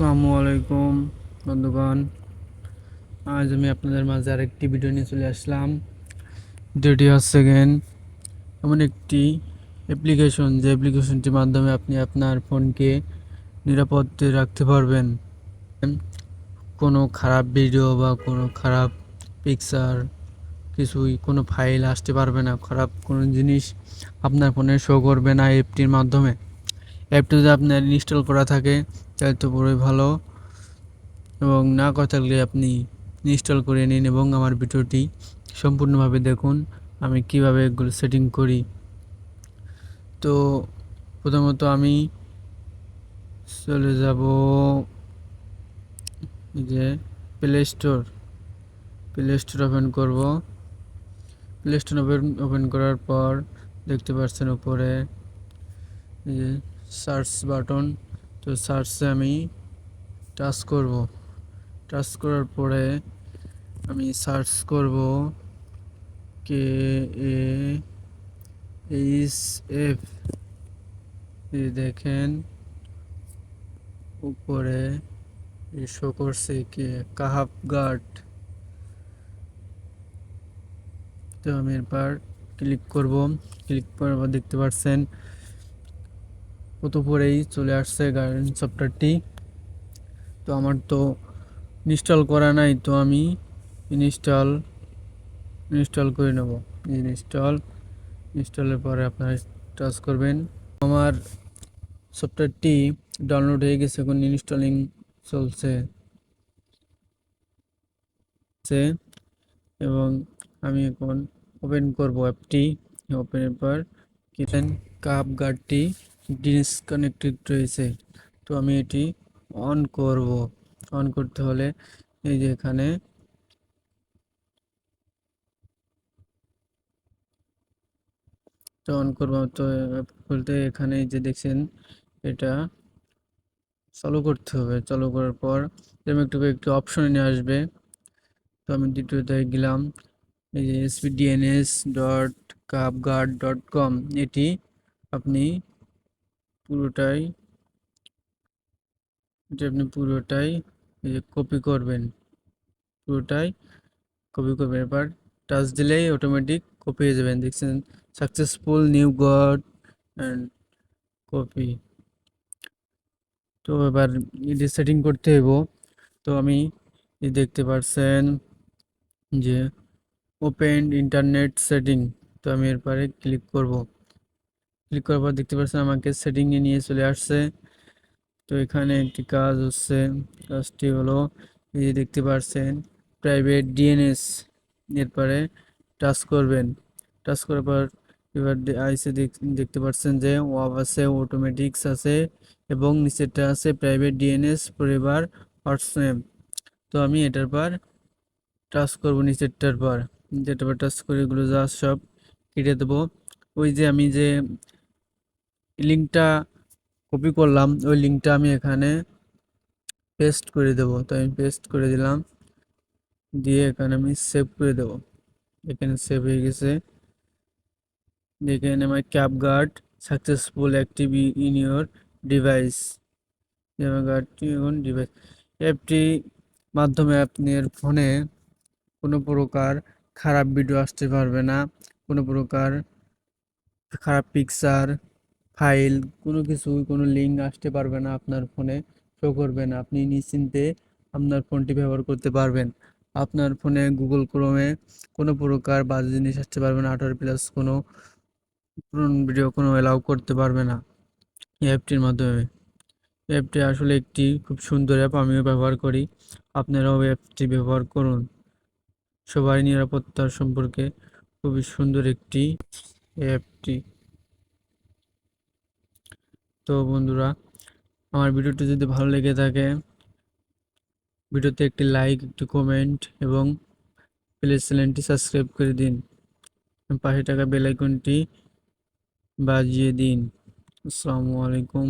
আসসালামু আলাইকুম, বন্ধুগণ। আজ আমি আপনাদের মাঝে আরেকটি ভিডিও নিয়ে চলে আসলাম। ভিডিওটি হচ্ছে গেন, এমন একটি অ্যাপ্লিকেশন যে অ্যাপ্লিকেশনটির মাধ্যমে আপনি আপনার ফোনকে নিরাপদে রাখতে পারবেন। কোনো খারাপ ভিডিও বা কোনো খারাপ পিকচার কিছুই, কোনো ফাইল আসতে পারবে না। খারাপ কোনো জিনিস আপনার ফোনে শো করবে না অ্যাপটির মাধ্যমে। অ্যাপটি যদি আপনার ইনস্টল করা থাকে, তাহলে তো পুরোই ভালো। এবং না করা থাকলে আপনি ইনস্টল করে নিন এবং আমার ভিডিওটি সম্পূর্ণভাবে দেখুন, আমি কীভাবে এগুলো সেটিং করি। তো প্রথমত আমি চলে যাব যে Play Store Play Store open করব। প্লে স্টোর ওপেন ওপেন করার পর দেখতে পাচ্ছেন উপরে যে সার্চ বাটন, তো সার্চে আমি টাচ করব। টাচ করার পরে আমি সার্চ করব কে এ এইচ এফ। দেখেন, উপরে শো করছে কে? কাহাব গার্ড। তো আমি এরপর ক্লিক করব। ক্লিক করার পর দেখতে পাচ্ছেন কত পরেই চলে আসছে গার্ডেন সফটওয়্যারটি তো আমার তো ইনস্টল করা নাই, তো আমি ইনস্টল ইনস্টল করে নেব। ইনস্টল, ইনস্টলের পরে আপনারা টাচ করবেন। আমার সফটওয়্যারটি ডাউনলোড হয়ে গেছে, এখন ইনস্টলিং চলছে এবং আমি এখন ওপেন করব অ্যাপটি। ওপেনের পর কিচেন কাপ গার্ডটি ডিসকানেক্টেড রয়েছে। তো আমি এটি অন করব। অন করতে হলে এই যে এখানে তো অন করব। তো বলতে এখানে যে দেখছেন, এটা চালু করতে হবে। চালু করার পর এরকম একটু একটু অপশনে নিয়ে আসবে। তো আমি দ্বিতীয়তে গেলাম, এই যে এসপিডিএনএস ডট কাপগার্ড ডট কম এটি আপনি পুরোটাই, এটা আপনি পুরোটাই এই যে কপি করবেন। পুরোটাই কপি করবেন, এবার টাচ দিলেই অটোমেটিক কপি হয়ে যাবেন। দেখছেন? Successful new god and copy তো এবার এটি সেটিং করতে হইব। তো আমি দেখতে পারছেন যে ওপেন ইন্টারনেট সেটিং তো আমি এরপরে ক্লিক করব। ক্লিক করার পর দেখতে পাচ্ছেন আমাকে সেটিংয়ে নিয়ে চলে আসছে। তো এখানে একটি কাজ হচ্ছে, কাজটি হলো এই যে দেখতে পাচ্ছেন প্রাইভেট ডিএনএস এরপরে টাচ করবেন। টাচ করার পর এবার আইসে দেখতে পাচ্ছেন যে ওয়াব আছে অটোমেটিক্স আছে এবং নিচেরটা আছে প্রাইভেট ডিএনএস পরিবার হোয়াটসঅ্যাপ তো আমি এটার পর টাচ করব নিচেরটার পর। যেটার পর টাচ করে এগুলো যা সব কেটে দেবো। ওই যে আমি যে লিঙ্কটা কপি করলাম, ওই লিঙ্কটা আমি এখানে পেস্ট করে দেব। তো আমি পেস্ট করে দিলাম, দিয়ে এখানে আমি সেভ করে দেব। এখানে সেভ হয়ে গেছে। দেখেন আমার cap guard successful active in your device device অ্যাপটি মাধ্যমে আপনার ফোনে কোনো প্রকার খারাপ ভিডিও আসতে পারবে না। কোনো প্রকার খারাপ পিকচার ফাইল, কোনো কিছু, কোনো লিঙ্ক আসতে পারবে না আপনার ফোনে, শো করবে না। আপনি নিশ্চিন্তে আপনার ফোনটি ব্যবহার করতে পারবেন। আপনার ফোনে গুগল ক্রোমে কোনো প্রকার বাজে জিনিস আসতে পারবে না, আঠারো প্লাস কোনো ভিডিও কোনো অ্যালাউ করতে পারবে না অ্যাপটির মাধ্যমে। অ্যাপটি আসলে একটি খুব সুন্দর অ্যাপ আমিও ব্যবহার করি। আপনারাও অ্যাপটি ব্যবহার করুন। সবাই নিরাপত্তা সম্পর্কে খুবই সুন্দর একটি অ্যাপটি। তো বন্ধুরা, আমার ভিডিওটি যদি ভালো লেগে থাকে, ভিডিওতে একটি লাইক একটি কমেন্ট এবং প্লিজ চ্যানেলটি সাবস্ক্রাইব করে দিন। পাশে টাকা বেলাইকনটি বাজিয়ে দিন। আসসালামু আলাইকুম।